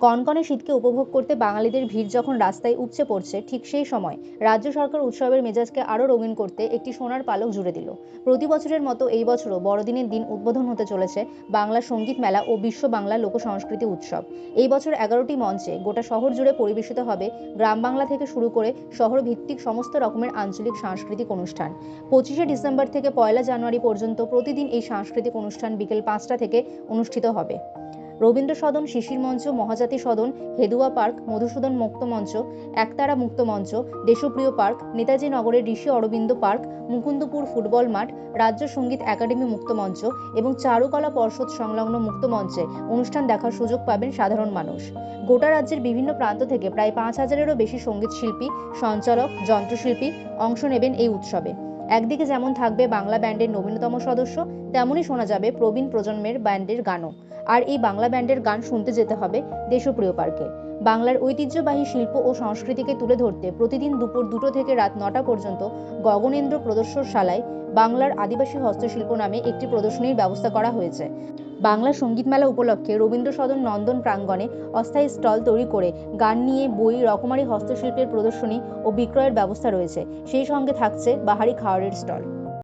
কনকনে শীতকে উপভোগ করতে বাঙালিদের ভিড় যখন রাস্তায় উপচে পড়ছে, ঠিক সেই সময় রাজ্য সরকার উৎসবের মেজাজকে আরও রঙিন করতে একটি সোনার পালক জুড়ে দিল। প্রতি বছরের মতো এই বছরও বড়দিনের দিন উদ্বোধন হতে চলেছে বাংলা সংগীত মেলা ও বিশ্ব বাংলা লোক সংস্কৃতি উৎসব। এই বছর এগারোটি মঞ্চে গোটা শহর জুড়ে পরিবেশিত হবে গ্রাম বাংলা থেকে শুরু করে শহর ভিত্তিক সমস্ত রকমের আঞ্চলিক সাংস্কৃতিক অনুষ্ঠান। পঁচিশে ডিসেম্বর থেকে পয়লা জানুয়ারি পর্যন্ত প্রতিদিন এই সাংস্কৃতিক অনুষ্ঠান বিকেল পাঁচটা থেকে অনুষ্ঠিত হবে। রবীন্দ্র সদন শিশির মঞ্চ, মহাজাতি সদন, হেদুয়া পার্ক, মধুসূদন মুক্ত মঞ্চ, একতারা মুক্ত মঞ্চ, দেশপ্রিয় পার্ক, নেতাজি নগরের ঋষি অরবিন্দ পার্ক, মুকুন্দপুর ফুটবল মাঠ, রাজ্য সংগীত একাডেমি মুক্ত মঞ্চ এবং চারুকলা পর্ষদ সংলগ্ন মুক্ত মঞ্চে অনুষ্ঠান দেখার সুযোগ পাবেন সাধারণ মানুষ। গোটা রাজ্যের বিভিন্ন প্রান্ত থেকে প্রায় পাঁচ হাজারেরও বেশি সংগীত শিল্পী, সঞ্চালক, যন্ত্রশিল্পী অংশ নেবেন এই উৎসবে। একদিকে যেমন থাকবে বাংলা ব্যান্ডের নবীনতম সদস্য, তেমনই শোনা যাবে প্রবীণ প্রজন্মের ব্যান্ডের গানও। আর এই বাংলা ব্যান্ডের গান শুনতে যেতে হবে দেশপ্রিয় পার্কে। বাংলার ঐতিহ্যবাহী শিল্প ও সংস্কৃতিকে তুলে ধরতে প্রতিদিন দুপুর দুটো থেকে রাত নটা পর্যন্ত গগনেন্দ্র প্রদর্শনশালায় বাংলার আদিবাসী হস্তশিল্প নামে একটি প্রদর্শনীর ব্যবস্থা করা হয়েছে। বাংলা সংগীত মেলা উপলক্ষে রবীন্দ্র সদন নন্দন প্রাঙ্গণে অস্থায়ী স্টল তৈরি করে গান নিয়ে বই, রকমারি হস্তশিল্পের প্রদর্শনী ও বিক্রয়ের ব্যবস্থা রয়েছে। সেই সঙ্গে থাকছে বাহারি খাওয়ারের স্টল।